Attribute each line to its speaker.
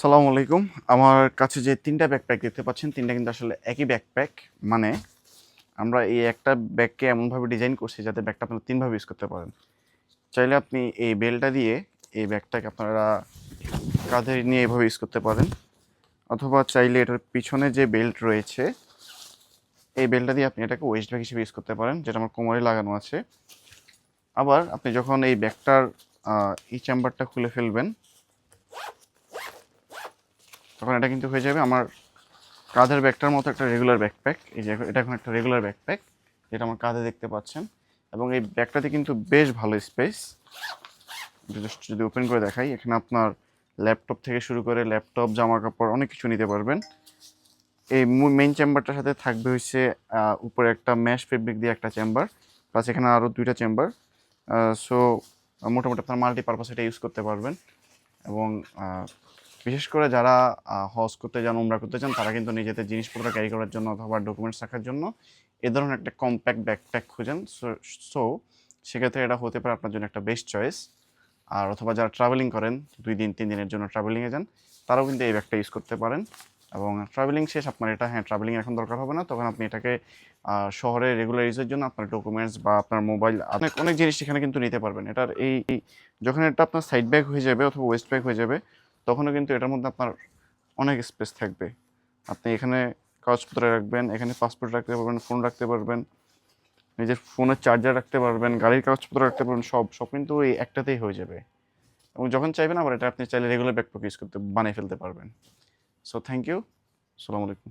Speaker 1: সালামু আলাইকুম। আমার কাছে যে তিনটা ব্যাকপ্যাক দেখতে পাচ্ছেন, তিনটা কিন্তু আসলে একই ব্যাকপ্যাক মানে আমরা এই একটা ব্যাগকে এমনভাবে ডিজাইন করছি যাতে ব্যাগটা আপনারা তিনভাবে ইউজ করতে পারেন। চাইলে আপনি এই বেলটা দিয়ে এই ব্যাগটাকে আপনারা কাঁধে নিয়ে এভাবে ইউজ করতে পারেন। অথবা চাইলে এটার পিছনে যে বেল্ট রয়েছে, এই বেল্টটা দিয়ে আপনি এটাকে ওয়েস্ট ব্যাগ হিসেবে ইউজ করতে পারেন, যেটা আমার কোমরে লাগানো আছে। আবার আপনি যখন এই ব্যাগটার এই চেম্বারটা খুলে ফেলবেন তখন এটা কিন্তু হয়ে যাবে আমার কাঁধের ব্যাগটার মতো একটা রেগুলার ব্যাকপ্যাক এই যে এটা এখন একটা রেগুলার ব্যাকপ্যাক যেটা আমার কাঁধে দেখতে পাচ্ছেন। এবং এই ব্যাগটাতে কিন্তু বেশ ভালো স্পেস জাস্ট যদি ওপেন করে দেখাই, এখানে আপনার ল্যাপটপ থেকে শুরু করে ল্যাপটপ জামা কাপড় অনেক কিছু নিতে পারবেন। এই মেইন চেম্বারটার সাথে থাকবে হচ্ছে উপরে একটা ম্যাশ ফেব্রিক দিয়ে একটা চেম্বার প্লাস এখানে আরও দুইটা চেম্বার সো মোটামুটি আপনার মাল্টিপারপাস এটা ইউজ করতে পারবেন। এবং বিশেষ করে যারা হজ করতে যান, উমরা করতে চান তারা কিন্তু নিজেদের জিনিসপত্র ক্যারি করার জন্য অথবা ডকুমেন্টস রাখার জন্য এ ধরনের একটা কম্প্যাক্ট ব্যাকপ্যাক খুঁজেন। সো সেক্ষেত্রে এটা হতে পারে আপনার জন্য একটা বেস্ট চয়েস আর অথবা যারা ট্রাভেলিং করেন, দুই দিন, তিন দিনের জন্য ট্রাভেলিংয়ে যান, তারাও কিন্তু এই ব্যাগটা ইউজ করতে পারেন। এবং ট্রাভেলিং শেষ, আপনার এটা হ্যাঁ ট্রাভেলিং এখন দরকার হবে না, তখন আপনি এটাকে শহরে রেগুলার ইউজের জন্য আপনার ডকুমেন্টস বা আপনার মোবাইল অনেক অনেক জিনিস এখানে কিন্তু নিতে পারবেন। এটার এই- যখন এটা আপনার সাইড ব্যাগ হয়ে যাবে অথবা ওয়েস্ট ব্যাগ হয়ে যাবে তখনও কিন্তু এটার মধ্যে আপনার অনেক স্পেস থাকবে। আপনি এখানে কাগজপত্র রাখবেন, এখানে পাসপোর্ট রাখতে পারবেন ফোন রাখতে পারবেন, নিজের ফোনের চার্জার রাখতে পারবেন, গাড়ির কাগজপত্র রাখতে পারবেন, সব সব কিন্তু ওই একটাতেই হয়ে যাবে। এবং যখন চাইবেন আবার এটা আপনি চাইলে রেগুলার ব্যাকপ্যাক ইউজ করতে, বানিয়ে ফেলতে পারবেন। সো থ্যাংক ইউ আসসালামু আলাইকুম